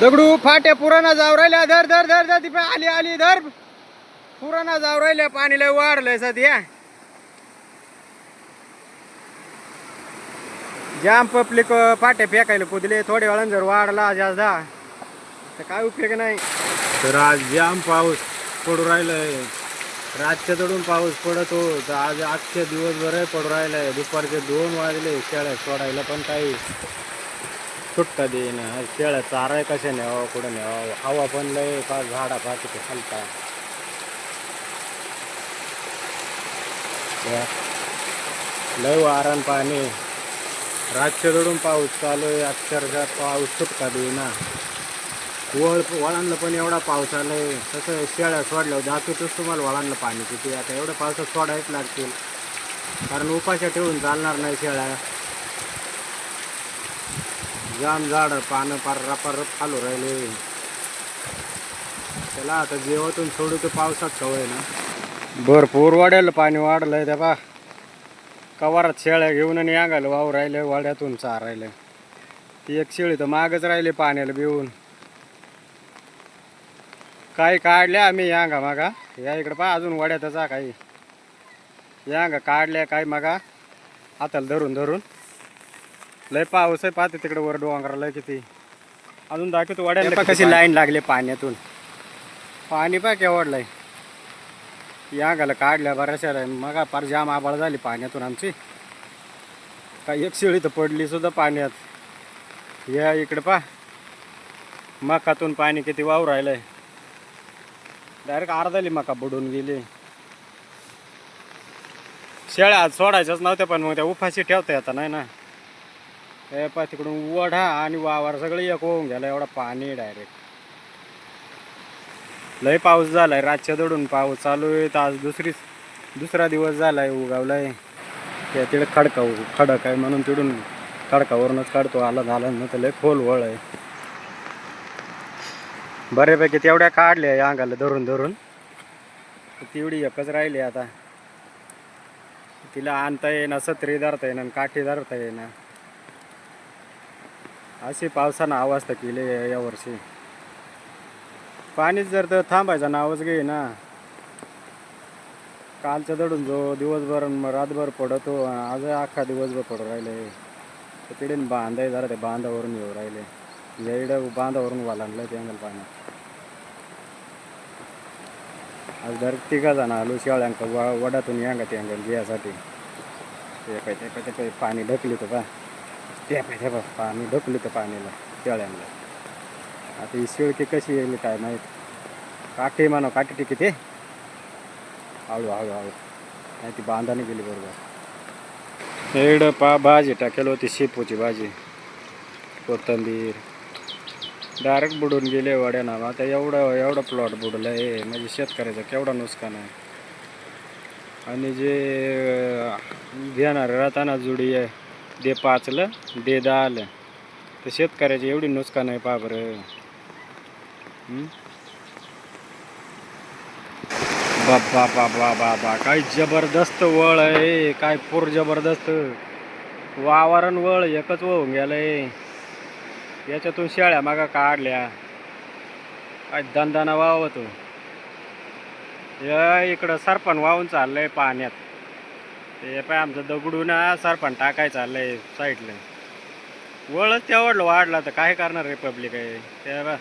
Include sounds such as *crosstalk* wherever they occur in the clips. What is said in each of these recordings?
दगडू फाट्या पुराणा जाऊ राहिल्या. धर धर धर धर ती पाय आली आली धर. पुराणा जाऊ राहिल्या. पाणी लय वाढलंय सध्या. जाम पब्लिक फाट्या फेकायला कुदले. थोड्या वेळानं जर वाढला जास्त तर काय उपयोग नाही. तर आज जाम पाऊस पडू राहिलाय. रातच्या चढून पाऊस पडतो हो. तर आज आजच्या दिवसभर पडू राहिलाय. दुपारचे दोन वाजले. शाळा सोडायला पण काही सुट्टा देईन शेळ्या चाराय कशा न्यावा कुठं न्यावा? हवा पण लय का झाडा पाच तिथे हलता लय वारण पाणी. रातच्या दडून पाऊस चालू आहे अक्षरशः पाऊस सुटका देईना. वळ वळांना पण एवढा पाऊस आलाय. तसं शेळ्या सोडल्यावर दाखवतोच तुम्हाला वळांना पाणी किती आता एवढं पावसात सोडायच लागतील. कारण उपाशा ठेवून चालणार नाही शेळ्या. जाम झाड पानं पार रपार खालू राहिले. त्याला आता जेवातून सोडू तर पावसात सवय ना. भरपूर वाढेल पाणी वाढलंय त्या बा कवारात शेळ्या घेऊन आणि अंगाल वाव राहिले वाड्यातून चार राहिले. ती एक शेळी तर मागच राहिली पाण्याला बिवून काही काढल्या आम्ही यांगा मागा. या इकडं पा अजून वड्यातच काही. यांगा काढल्या काही मागा. हाताला धरून धरून. लय पाऊस आहे पाहते तिकडे वर डोंगराला किती. अजून दाखवतो वड्याला कशी लाईन लागली पाण्यातून. पाणी पा केवढलंय यांगाला काढल्या बऱ्याचशा मग पार जाम आबाळ झाली पाण्यातून आमची. काही एक शिळी तर पडली सुद्धा पाण्यात. या इकडे पा मकातून पाणी किती वाहू राहिलंय. डायरेक्ट अर्धाली मका बुडून गेली. शेळ्या आज सोडायच्याच नव्हत्या पण मग त्या उपाशी ठेवता येता नाही ना. हे तिकडून वढा आणि वावर सगळं एक होऊन गेला एवढा पाणी डायरेक्ट लय पाऊस झालाय रातच्या दडून पाऊस चालू आहे तर आज दुसरी दुसरा दिवस झालाय उगावलाय. त्या तिकडे खडका खडक आहे म्हणून तिकडून खडकावरूनच काढतो आला झाला ना तर लय खोल वळ आहे. बऱ्यापैकी तेवढ्या काढल्या अंगाला धरून धरून. तेवढी एकच राहिली आता. तिला आणता येईना सत्री धरता येईना आणि काठी धरता येईना. अशी पावसानं अवस्था केली आहे यावर्षी पाणीच जर तर थांबायचं नावच घे ना कालच्या दडून जो दिवसभर मग रातभर पडतो आज अख्खा दिवसभर पडू राहिले. तिकडे बांधाय जरा ते बांधावरून येऊ राहिले. या इकडं बांधावरून वालांडलं ते अंगल पाणी. आज दर तिघा जण आलो शेळ्यांक वडातून यांगा ते अंगल घ्यासाठी ते पाय ते पाणी ढकली तर का ते हे बघ पाणी ढकली तर पाण्याला शेळ्यांना. आता ही शिळकी कशी येईल काय माहीत? काठी म्हणा काठी टिकी ते हळू हळू हळू. नाही ती बांधाने गेली बरोबर. एवढं पा भाजी टाकेल होती शेपूची भाजी. कोथंबीर. डायरेक्ट बुडून गेले वड्यानं आता एवढं एवढं प्लॉट बुडलं आहे म्हणजे शेतकऱ्याचं केवढं नुकसान आहे? आणि जे घेणार राहताना जुडी आहे. दे पाचलं दे दाल तर शेतकऱ्याची एवढी नुकसान आहे पा बरं. बाबा बाबा बाबा काय जबरदस्त वळ आहे काय पूर जबरदस्त. वावरण वळ एकच होऊन गेलंय. याच्यातून शेळ्या मागा काढल्या. काय दंदाना वावतो या इकडं सरपण वाहून चाललंय पाण्यात. ते पाय आमचं दगडून सरपण टाकाय चाललंय साईडला. वळच तेवढलं वाढला तर काय करणार रिपब्लिक आहे? ते बा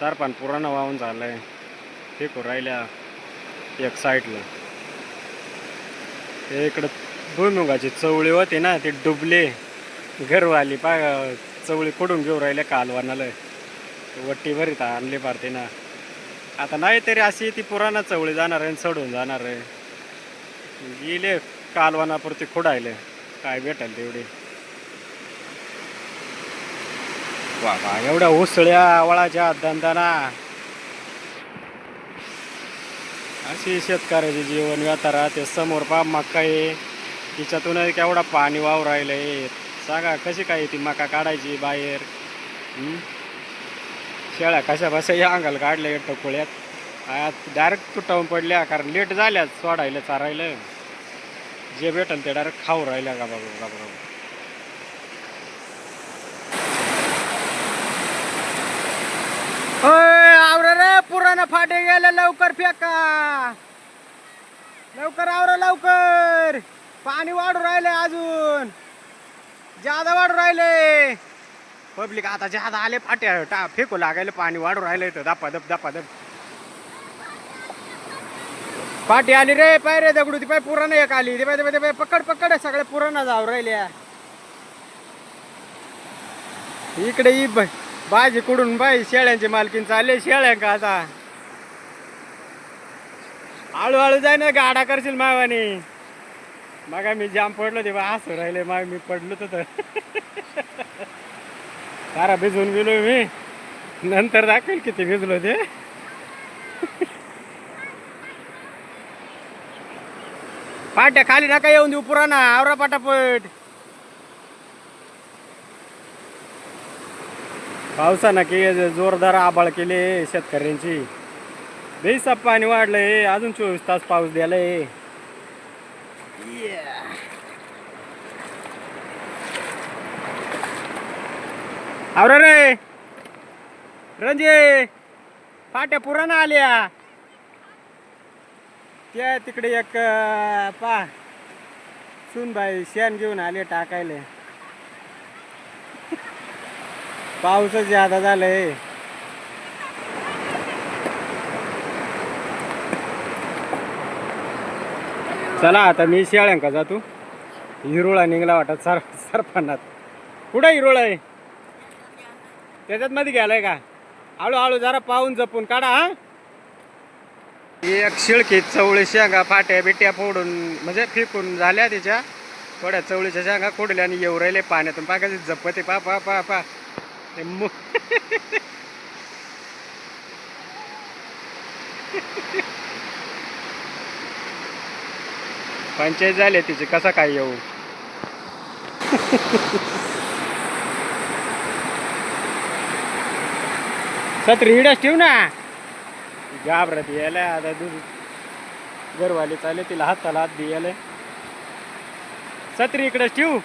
सरपण पुराणं वाहून झालंय. फेकू राहिल्या एक साईडला. ते इकडं भुईमुगाची चवळी होती ना ती डुबली. घरवाली पा चवळी कुडून घेऊ राहिले कालवानाला. वट्टी भरीत आणली पारते ना आता नाही तरी अशी ती पुराणा चवळी जाणार आहे आणि चढून जाणार आहे. गेले कालवानापुरती खुडायले काय भेटेल तेवढे? बाबा एवढ्या उसळ्या वळाच्या दंदाना अशी शेतकऱ्याचे जीवन व्यथा राहते. समोर पा मका आहे. तिच्यातून केवढा पाणी वाव राहिलंय सांगा कशी काय ती मका काढायची बाहेर? शेळ्या कशा बसा या अंगाला काढल्या टकोळ्यात डायरेक्ट तुटावून पडल्या कारण लेट झाल्या सोडायला चारायला. जे भेटल ते डायरेक्ट खाऊ राहिल्या का बाबा बाबा पुराणा फाटे गेले लवकर फेका. लवकर आवरा लवकर. पाणी वाढू राहिले अजून. जादा वाढू राहिले. पब्लिक आता जादा आले फाटे टा फेकू लागायला पाणी वाढू राहिले तर दपा दप दपा दप पाठी आली रे पाय रे दगडू ती पाय पुरण एक आली. ते पाय ते पाय- पकड पकड सगळे पुराणा जाऊ राहिल्या. इकडे ही बाजी कुडून बाई शेळ्यांची मालकीन चालले शेळ्या का आता? हळूहळू जाय ना गाडा करशील मावानी. मग मी जाम पडलो ते बा हसू राहिले मग मी पडलो तर सारा भिजून गेलो मी. नंतर दाखवेल किती भिजलो ते. पाट्या खाली नका येऊन देऊ पुराणा आवरा पटापट. पावसानं की जोरदार आबाळ केले शेतकऱ्यांची. बेसाप पाणी वाढलंय अजून चोवीस तास पाऊस द्यायलाय आवरा रे. रंजे फाट्या पुराणा आल्या. त्या तिकडे एक अं, पा सुनबाई शेण घेऊन आले टाकायले. पाऊसच जादा झालंय. चला आता मी शेळ्यांका जातो. हिरोळा निघला वाटत सर सरपणात. कुठं हिरोळ आहे? त्याच्यात मध्ये गेलाय का? हळूहळू जरा पाहून जपून काढा हा. एक शिळकी चवळी शेंगा फाट्या बिट्या फोडून म्हणजे फेकून झाल्या तिच्या. थोड्या चवळीच्या शेंगा खोडल्या आणि येऊ राहिले पाण्यातून. पाकायची जपते पा पा पा पा. मु- *laughs* पंचायत झाले तिची कसा काय येऊ? *laughs* सत्र हिडच ठेव ना. घाबरत यायला. आता दूध घरवाले चालले तिला हाताला हात द्यायला सत्री इकडेच ठेवू.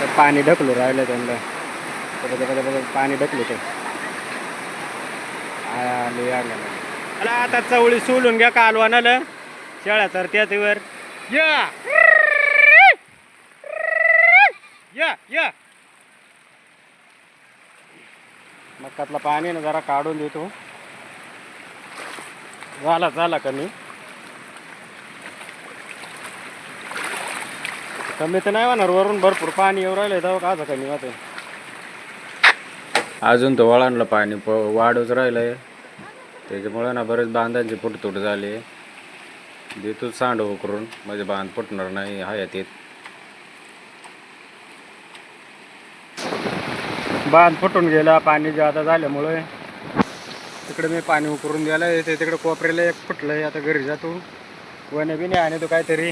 तर पाणी ढकलू राहिलं त्यांना. पाणी ढकलू ते. आले आता चवळी सोलून घ्या कालवानाला. शेळ्या तर त्याच्यावर या. या या. मक्कातलं पाणी ना जरा काढून देतो. झाला झाला कमी. कमी तर नाही होणार वरून भरपूर पाणी येऊ राहिलं तेव्हा काचा कमी होते अजून तर वळणलं पाणी प वाढच राहिलंय. त्याच्यामुळे ना बरेच बांधांची फुटतूट झाली. देतो सांड उकरून म्हणजे बांध फुटणार नाही हयातीत बांध फुटून गेला पाणी जादा झाल्यामुळे. तिकडे मी पाणी उकरून गेलं ते तिकडे कोपऱ्याला एक फुटलंय आता घरी जातो. वने बिने आणि तो काहीतरी